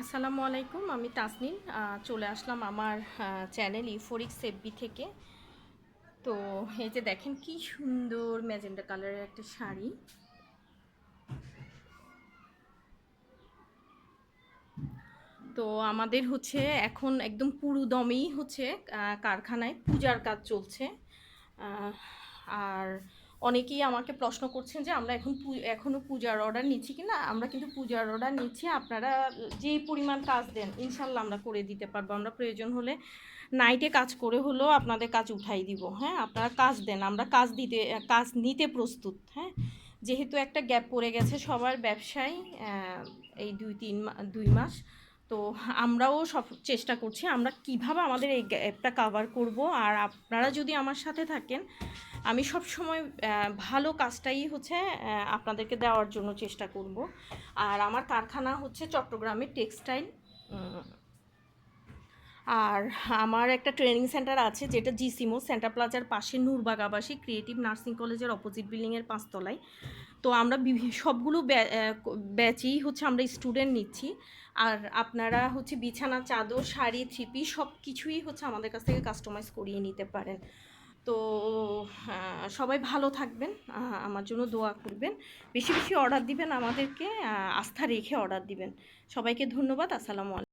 আসসালামু আলাইকুম, আমি তাসনিন চলে আসলাম আমার চ্যানেল ইউফোরিক সেফবি থেকে। তো এই যে দেখেন কি সুন্দর ম্যাজেন্ডা কালারের একটা শাড়ি। তো আমাদের হচ্ছে এখন একদম পুরো দমেই হচ্ছে কারখানায় পূজার কাজ চলছে। আর অনেকেই আমাকে প্রশ্ন করছেন যে আমরা এখন পু- এখনও পূজার অর্ডার নিচ্ছি কি না? আমরা কিন্তু পূজার অর্ডার নিচ্ছি, আপনারা যে পরিমাণ কাজ দেন, ইনশাল্লাহ আমরা করে দিতে পারব। আমরা প্রয়োজন হলে নাইটে কাজ করে হলেও আপনাদের কাজ উঠাই দিব হ্যাঁ? আপনারা কাজ দেন, আমরা কাজ দিতে, কাজ নিতে প্রস্তুত হ্যাঁ? যেহেতু একটা গ্যাপ পড়ে গেছে সবার ব্যবসায় এই দুই, তিন দুই মাস তো আমরাও সব চেষ্টা করছি আমরা কীভাবে আমাদের এই গ্যাপটা কাভার করব। আর আপনারা যদি আমার সাথে থাকেন, আমি সব সময় ভালো কাজটাই হচ্ছে আপনাদেরকে দেওয়ার জন্য চেষ্টা করব। আর আমার কারখানা হচ্ছে চট্টগ্রামের টেক্সটাইল আর আমার একটা ট্রেনিং সেন্টার আছে, যেটা জিসিমো, সেন্টার প্লাজার পাশে নূরবাগ আবাসিক ক্রিয়েটিভ নার্সিং কলেজের অপোজিট বিল্ডিংয়ের পাঁচতলায়। তো আমরা সবগুলো ব্য- ব্যাচেই হচ্ছে আমরা স্টুডেন্ট নিচ্ছি। আর আপনারা হচ্ছে বিছানা, চাদর, শাড়ি, থ্রিপি সব কিছুই হচ্ছে আমাদের কাছ থেকে কাস্টমাইজ করিয়ে নিতে পারেন। তো সবাই ভালো থাকবেন আমার জন্য দোয়া করবেন। বেশি বেশি অর্ডার দিবেন আমাদেরকে আস্থা রেখে অর্ডার দিবেন। সবাইকে ধন্যবাদ, আসসালামু আলাইকুম।